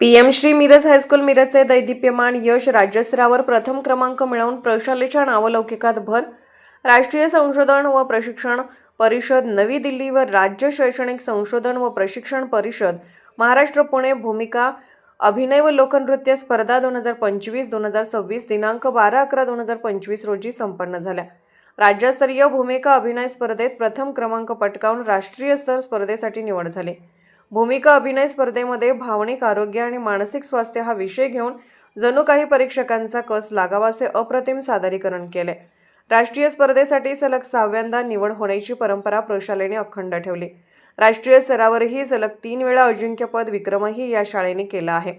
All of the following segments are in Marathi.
PM Shri Miraj high school मिरजचे दैदिप्यमान यश राज्यस्तरावर प्रथम क्रमांक मिळवून प्रशालेच्या नावलौकिकात भर राष्ट्रीय संशोधन व प्रशिक्षण परिषद नवी दिल्ली व राज्य शैक्षणिक संशोधन व प्रशिक्षण परिषद महाराष्ट्र पुणे भूमिका अभिनय व लोकनृत्य स्पर्धा दोन हजार पंचवीस दोन हजार सव्वीस दिनांक बारा अकरा दोन हजार पंचवीस रोजी संपन्न झाल्या. राज्यस्तरीय भूमिका अभिनय स्पर्धेत प्रथम क्रमांक पटकावून राष्ट्रीय स्तर स्पर्धेसाठी निवड झाली. भूमिका अभिनय स्पर्धेमध्ये भावनिक आरोग्य आणि मानसिक स्वास्थ्य हा विषय घेऊन जणू काही परीक्षकांचा कस लागावा असे अप्रतिम सादरीकरण केले. राष्ट्रीय स्पर्धेसाठी सलग सहाव्यांदा निवड होण्याची परंपरा प्रशालेने अखंड ठेवली. राष्ट्रीय स्तरावरही सलग तीन वेळा अजिंक्यपद विक्रमही या शाळेने केला आहे.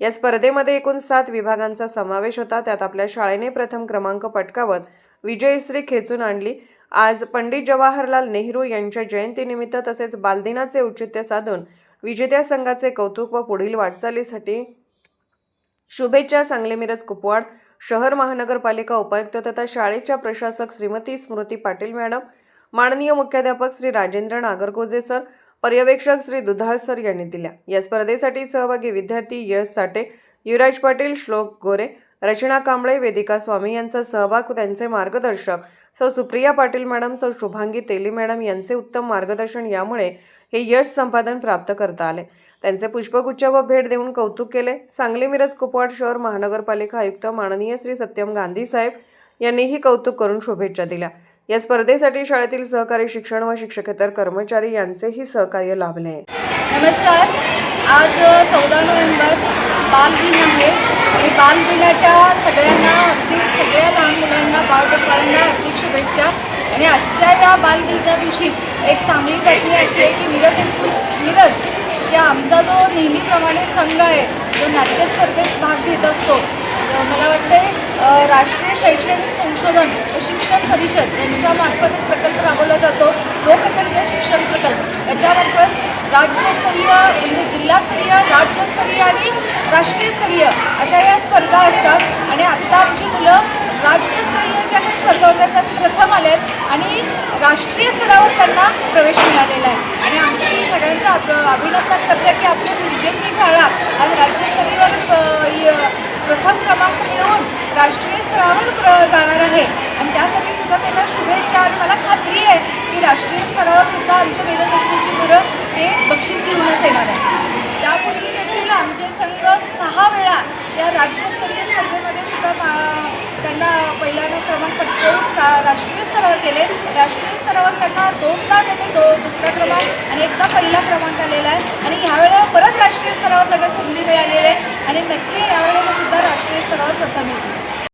या स्पर्धेमध्ये एकूण सात विभागांचा समावेश होता. त्यात आपल्या शाळेने प्रथम क्रमांक पटकावत विजयश्री खेचून आणली. आज पंडित जवाहरलाल नेहरू यांच्या जयंतीनिमित्त तसेच बालदिनाचे औचित्य साधून विजेत्या संघाचे कौतुक व पुढील वाटचालीसाठी शुभेच्छा सांगली मिरज कुपवाड शहर महानगरपालिका उपायुक्त तथा शाळेच्या प्रशासक श्रीमती स्मृती पाटील मॅडम माननीय मुख्याध्यापक श्री राजेंद्र नागरगोजे सर पर्यवेक्षक श्री दुधाळ सर यांनी दिल्या. या स्पर्धेसाठी सहभागी विद्यार्थी यश साठे युवराज पाटील श्लोक गोरे रचना कांबळे वेदिका स्वामी यांचा सहभाग त्यांचे मार्गदर्शक. सौ सुप्रिया पाटील मॅडम सौ शुभांगी तेली मॅडम यांचे उत्तम मार्गदर्शन यामुळे हे यश संपादन प्राप्त करता आले. त्यांचे पुष्पगुच्छ व भेट देऊन कौतुक केले. सांगली मिरज कुपवाड शहर महानगरपालिका आयुक्त माननीय श्री सत्यम गांधी साहेब यांनीही कौतुक करून शुभेच्छा दिल्या. या स्पर्धेसाठी शाळेतील सहकारी शिक्षण व शिक्षकेतर कर्मचारी यांचेही सहकार्य लाभले. आहे नमस्कार. आज चौदा नोव्हेंबर बालदिन आहे. आणि बालदिनाच्या सगळ्यांना अगदी सगळ्या लहान मुलांना बालगोपाळांना अगदी शुभेच्छा. आणि आजच्या या बालदिनच्या दिवशीच एक चांगली बातमी अशी आहे की मिरज मिरज ज्या आमचा जो नेहमीप्रमाणे संघ आहे जो नाट्य स्पर्धेत भाग घेत असतो मला वाटते राष्ट्रीय शैक्षणिक संशोधन व शिक्षण परिषद यांच्यामार्फत एक प्रकल्प राबवला जातो लोकसंख्या शिक्षण प्रकल्प. याच्यामार्फत राज्यस्तरीय म्हणजे जिल्हास्तरीय राज्यस्तरीय आणि राष्ट्रीयस्तरीय अशा या स्पर्धा असतात. आणि आत्ता आमची मुलं राज्यस्तरीय ज्या काही स्पर्धा होत्या त्यात प्रथम आल्या आहेत आणि राष्ट्रीय स्तरावर त्यांना प्रवेश मिळालेला आहे. आणि आमची सगळ्यांचं अभ- अभिनंदन करते की आपली विजेती शाळा आज राज्यस्तरीयवर प्रथम क्रमांक मिळवून राष्ट्रीय स्तरावर प्र- जाणार आहे. आणि त्यासाठी सुद्धा त्यांना शुभेच्छा. आणि मला खात्री आहे की राष्ट्रीय स्तरावर सुद्धा आमच्या वेद ते हे बक्षीस घेऊनच येणार आहे. त्यापूर्वी देखील आमचे संघ सहा वेळा या राज्यस्तरीय स्पर्धेमध्ये सुद्धा मा- त्यांना पहिला क्रमांक पटकावून रा- राष्ट्रीय स्तरावर गेले. राष्ट्रीय स्तरावर त्यांना दोनदा त्यांनी दो दुसरा क्रमांक आणि एकदा पहिला क्रमांक आलेला आहे. आणि ह्यावेळेला परत राष्ट्रीय स्तरावर त्यांना संधी मिळालेली आहे. आणि नक्की यावेळेला सुद्धा राष्ट्रीय स्तरावर प्रथम येतील